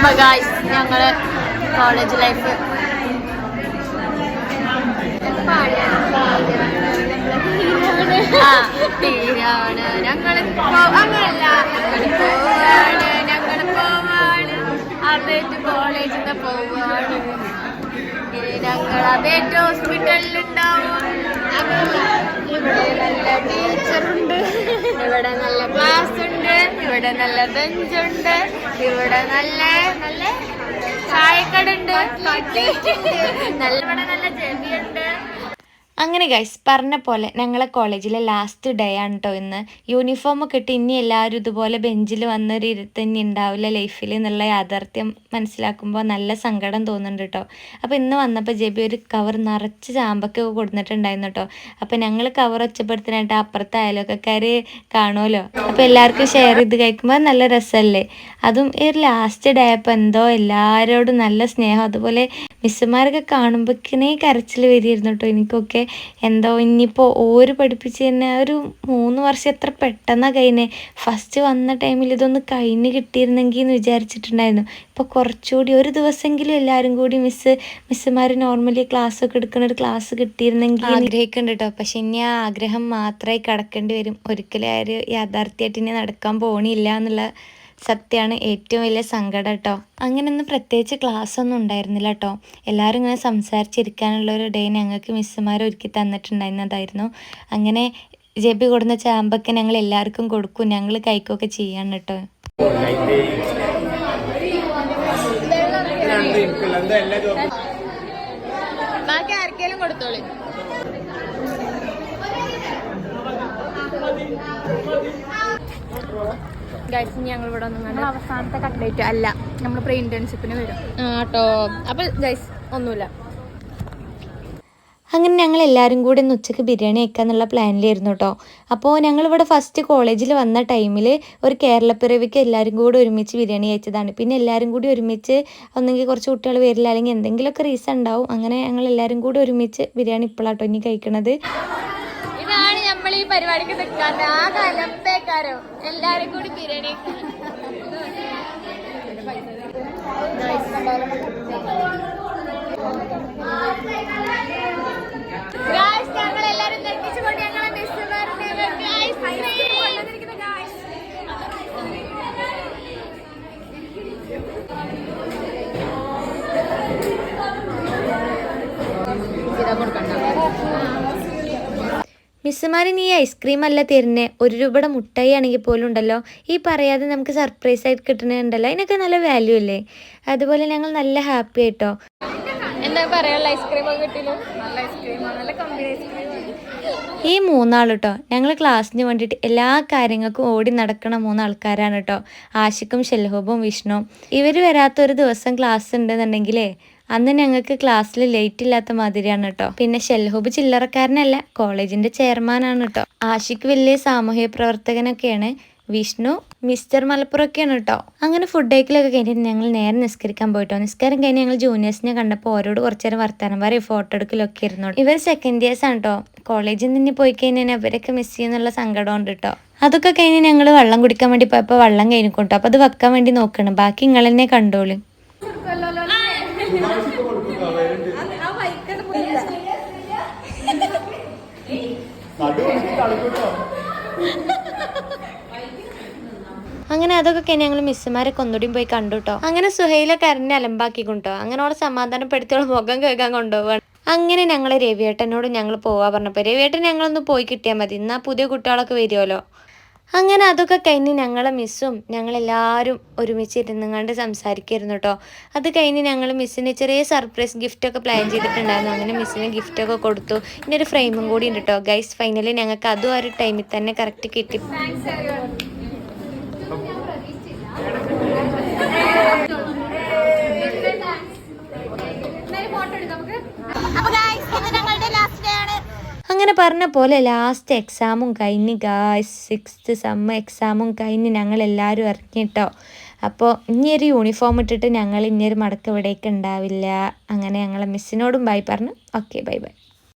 അപ്പൊ ഗായ്സ് ഞങ്ങൾ college life തീരാണ്. ഞങ്ങൾ അങ്ങനല്ല. പോവാണ് ഞങ്ങൾ പോവാണ്. അതേറ്റ് കോളേജിൽ നിന്ന് പോവാണ്. ഞങ്ങൾ അതേറ്റ് അങ്ങനല്ല ഇവിടെ നല്ല ടീച്ചറുണ്ട് ഇവിടെ നല്ല ക്ലാസ് ഉണ്ട്. ഇവിടെ നല്ല ബെഞ്ചുണ്ട് ഇവിടെ നല്ല നല്ല ചായക്കടുണ്ട് നല്ല ഇവിടെ നല്ല ചെവിയുണ്ട്. അങ്ങനെ ഗൈസ് പറഞ്ഞ പോലെ ഞങ്ങളെ കോളേജിലെ ലാസ്റ്റ് ഡേ ആണ് കേട്ടോ ഇന്ന്. യൂണിഫോം ഒക്കെ ഇട്ട് ഇനി എല്ലാവരും ഇതുപോലെ ബെഞ്ചിൽ വന്നൊരു ഇരുത്തന്നെ ഉണ്ടാവില്ല ലൈഫിൽ എന്നുള്ള യാഥാർത്ഥ്യം മനസ്സിലാക്കുമ്പോൾ നല്ല സങ്കടം തോന്നുന്നുണ്ട് കേട്ടോ അപ്പോൾ ഇന്ന് വന്നപ്പോൾ ജെബി ഒരു കവർ നിറച്ച് ചാമ്പൊക്കെ കൊടുത്തിട്ടുണ്ടായിരുന്നു കേട്ടോ അപ്പോൾ ഞങ്ങൾ കവർ ഒച്ചപ്പെടുത്താനായിട്ട് അപ്പുറത്തെ അയലൊക്കെക്കാർ കാണുമല്ലോ. അപ്പോൾ എല്ലാവർക്കും ഷെയർ ചെയ്ത് കഴിക്കുമ്പോൾ നല്ല രസമല്ലേ? അതും ഈ ഒരു ലാസ്റ്റ് ഡേ അപ്പം എന്തോ എല്ലാവരോടും നല്ല സ്നേഹം. അതുപോലെ മിസ്സുമാരൊക്കെ കാണുമ്പോഴേക്കിനെ കരച്ചിൽ വരിയിരുന്നു കേട്ടോ എനിക്കൊക്കെ. എന്തോ ഇനിയിപ്പോൾ ഓര് പഠിപ്പിച്ച് തന്നെ ഒരു മൂന്ന് വർഷം എത്ര പെട്ടെന്നാണ് കഴിഞ്ഞത് ഫസ്റ്റ് വന്ന ടൈമിൽ ഇതൊന്ന് കഴിഞ്ഞ് കിട്ടിയിരുന്നെങ്കിൽ എന്ന് വിചാരിച്ചിട്ടുണ്ടായിരുന്നു. ഇപ്പോൾ കുറച്ചുകൂടി ഒരു ദിവസമെങ്കിലും എല്ലാവരും കൂടി മിസ് മിസ്സുമാർ നോർമലി ക്ലാസ് ഒക്കെ എടുക്കുന്ന ഒരു ക്ലാസ് കിട്ടിയിരുന്നെങ്കിൽ ആഗ്രഹിക്കുന്നുണ്ട് കേട്ടോ പക്ഷെ ഇനി ആ ആഗ്രഹം മാത്രമായി കിടക്കേണ്ടി വരും. ഒരിക്കലും ആ ഒരു യാഥാർത്ഥ്യമായിട്ട് ഇനി നടക്കാൻ പോണില്ല എന്നുള്ള സത്യമാണ്. ഏറ്റവും വലിയ സങ്കടം കേട്ടോ അങ്ങനെയൊന്നും പ്രത്യേകിച്ച് ക്ലാസ് ഒന്നും ഉണ്ടായിരുന്നില്ല കേട്ടോ എല്ലാവരും ഇങ്ങനെ സംസാരിച്ചിരിക്കാനുള്ള ഒരു ഡേ ഞങ്ങൾക്ക് മിസ്സുമാർ ഒരുക്കി തന്നിട്ടുണ്ടായിരുന്നതായിരുന്നു. അങ്ങനെ ജെബി കൊടുന്ന ചാമ്പൊക്കെ ഞങ്ങൾ എല്ലാവർക്കും കൊടുക്കും. ഞങ്ങൾ കഴിക്കുകയൊക്കെ ചെയ്യാണ് കേട്ടോ ബാക്കി കൊടുത്തോളി. ഗൈസ് ഞങ്ങൾ ഇവിടെ ഒന്നും അവസാനത്തെ കട്ട്ലേറ്റ് അല്ല നമ്മൾ പ്രീ ഇന്റേൺഷിപ്പിന് വരും ആട്ടോ അപ്പൊ ഗൈസ് ഒന്നുമില്ല. അങ്ങനെ ഞങ്ങൾ എല്ലാവരും കൂടി ഒന്ന് ഉച്ചയ്ക്ക് ബിരിയാണി വെക്കാന്നുള്ള പ്ലാനിലായിരുന്നു കേട്ടോ അപ്പോൾ ഞങ്ങളിവിടെ ഫസ്റ്റ് കോളേജിൽ വന്ന ടൈമിൽ ഒരു കേരളപ്പിറവിക്ക് എല്ലാവരും കൂടി ഒരുമിച്ച് ബിരിയാണി കഴിച്ചതാണ്. പിന്നെ എല്ലാവരും കൂടി ഒരുമിച്ച് ഒന്നെങ്കിൽ കുറച്ച് കുട്ടികൾ വരില്ല അല്ലെങ്കിൽ എന്തെങ്കിലുമൊക്കെ റീസൺ ഉണ്ടാവും. അങ്ങനെ ഞങ്ങൾ എല്ലാവരും കൂടി ഒരുമിച്ച് ബിരിയാണി ഇപ്പോഴാട്ടോ ഇനി കഴിക്കണത്. ഇതാണ് നമ്മൾ ഈ പരിപാടിക്ക് നിൽക്കാത്ത ആ കലമ്പേക്കാരോ എല്ലാരും കൂടി ബിരിയാണി ഞങ്ങൾ മിസ്സുമാരിന് ഈ ഐസ്ക്രീം അല്ല തരുന്നേ. ഒരു രൂപയുടെ മുട്ടായി ആണെങ്കിൽ പോലും ഉണ്ടല്ലോ. ഈ പറയാതെ നമുക്ക് സർപ്രൈസ് ആയിട്ട് കിട്ടുന്നുണ്ടല്ലോ. അതിനൊക്കെ നല്ല വാല്യൂ അല്ലേ? അതുപോലെ ഞങ്ങൾ നല്ല ഹാപ്പി ആയിട്ടോ. എന്താ പറയാനുള്ള ഐസ്ക്രീം നല്ല ഐസ്ക്രീമാണ് നല്ല കമ്പനി ഐസ്ക്രീം ഈ മൂന്നാൾ കേട്ടോ ഞങ്ങൾ ക്ലാസ്സിന് വേണ്ടിയിട്ട് എല്ലാ കാര്യങ്ങൾക്കും ഓടി നടക്കണ മൂന്നാൾക്കാരാണ് കേട്ടോ ആഷിക്കും ഷെൽഹോബും വിഷ്ണുവും. ഇവർ വരാത്തൊരു ദിവസം ക്ലാസ് ഉണ്ടെന്നുണ്ടെങ്കിലേ അന്ന് ഞങ്ങൾക്ക് ക്ലാസ്സിൽ ലേറ്റ് ഇല്ലാത്ത മാതിരിയാണ് കേട്ടോ പിന്നെ ഷെൽഹൂബ് ചില്ലറക്കാരനല്ല കോളേജിന്റെ ചെയർമാനാണ് കേട്ടോ ആഷിക്ക് വലിയ സാമൂഹ്യ പ്രവർത്തകനൊക്കെയാണ് വിഷ്ണു മിസ്റ്റർ മലപ്പുറമൊക്കെയാണ് കേട്ടോ അങ്ങനെ ഫുഡ് ഡേക്കിലൊക്കെ കഴിഞ്ഞിട്ട് ഞങ്ങൾ നേരെ നിസ്കരിക്കാൻ പോയിട്ടോ. നിസ്കാരം കഴിഞ്ഞ് ഞങ്ങൾ ജൂനിയേഴ്സിനെ കണ്ടപ്പോൾ ഓരോട് കുറച്ച് നേരം വർത്താനം പറയും ഫോട്ടോ എടുക്കലൊക്കെ ഇരുന്നു ഇവർ സെക്കൻഡ് ഇയേഴ്സ് ആണ് കേട്ടോ കോളേജിൽ നിന്ന് പോയി കഴിഞ്ഞാൽ അവരൊക്കെ മിസ് ചെയ്യുന്നുള്ള സങ്കടം ഉണ്ട് കേട്ടോ അതൊക്കെ കഴിഞ്ഞ് ഞങ്ങൾ വെള്ളം കുടിക്കാൻ വേണ്ടി പോയപ്പോൾ വെള്ളം കഴിഞ്ഞു കേട്ടോ അപ്പോൾ അത് വെക്കാൻ വേണ്ടി നോക്കണം. ബാക്കി നിങ്ങൾ തന്നെ കണ്ടോളൂ. അങ്ങനെ അതൊക്കെ ഞങ്ങൾ മിസ്സുമാരെ ഒന്നുകൂടിയും പോയി കണ്ടു കേട്ടോ അങ്ങനെ സുഹൈല കരഞ്ഞ് അലമ്പാക്കി കൊണ്ടോ അങ്ങനെ അവളെ സമാധാനപ്പെടുത്തിയോളെ മുഖം കേൾക്കാൻ കൊണ്ടുപോവാണ്. അങ്ങനെ ഞങ്ങൾ രവിയേട്ടനോട് ഞങ്ങൾ പോവാ പറഞ്ഞപ്പോൾ രവിയേട്ടൻ ഞങ്ങളൊന്ന് പോയി കിട്ടിയാൽ മതി. എന്നാ പുതിയ കുട്ടികളൊക്കെ വരുമല്ലോ അങ്ങനെ അതൊക്കെ കഴിഞ്ഞ് ഞങ്ങളെ മിസ്സും ഞങ്ങളെല്ലാവരും ഒരുമിച്ച് ഇരുന്നുകൊണ്ട് സംസാരിക്കായിരുന്നു കേട്ടോ അത് കഴിഞ്ഞ് ഞങ്ങൾ മിസ്സിന് ചെറിയ സർപ്രൈസ് ഗിഫ്റ്റൊക്കെ പ്ലാൻ ചെയ്തിട്ടുണ്ടായിരുന്നു. അങ്ങനെ മിസ്സിന് ഗിഫ്റ്റൊക്കെ കൊടുത്തു. ഇനി ഒരു ഫ്രെയിമും കൂടി ഉണ്ട് കേട്ടോ ഗൈസ് ഫൈനലി ഞങ്ങൾക്ക് അതും ആ ഒരു ടൈമിൽ തന്നെ കറക്റ്റ് കിട്ടി. അങ്ങനെ പറഞ്ഞ പോലെ ലാസ്റ്റ് എക്സാമും കഴിഞ്ഞ് ഗായ്സ് സിക്സ്ത് സമ്മ എക്സാമും കഴിഞ്ഞ് ഞങ്ങൾ എല്ലാവരും ഇറങ്ങിട്ടോ. അപ്പോൾ ഇനിയൊരു യൂണിഫോം ഇട്ടിട്ട് ഞങ്ങൾ ഇനിയൊരു മടക്ക് ഇവിടേക്ക് ഉണ്ടാവില്ല. അങ്ങനെ ഞങ്ങളെ മിസ്സിനോടും ബൈ പറഞ്ഞു. Okay bye bye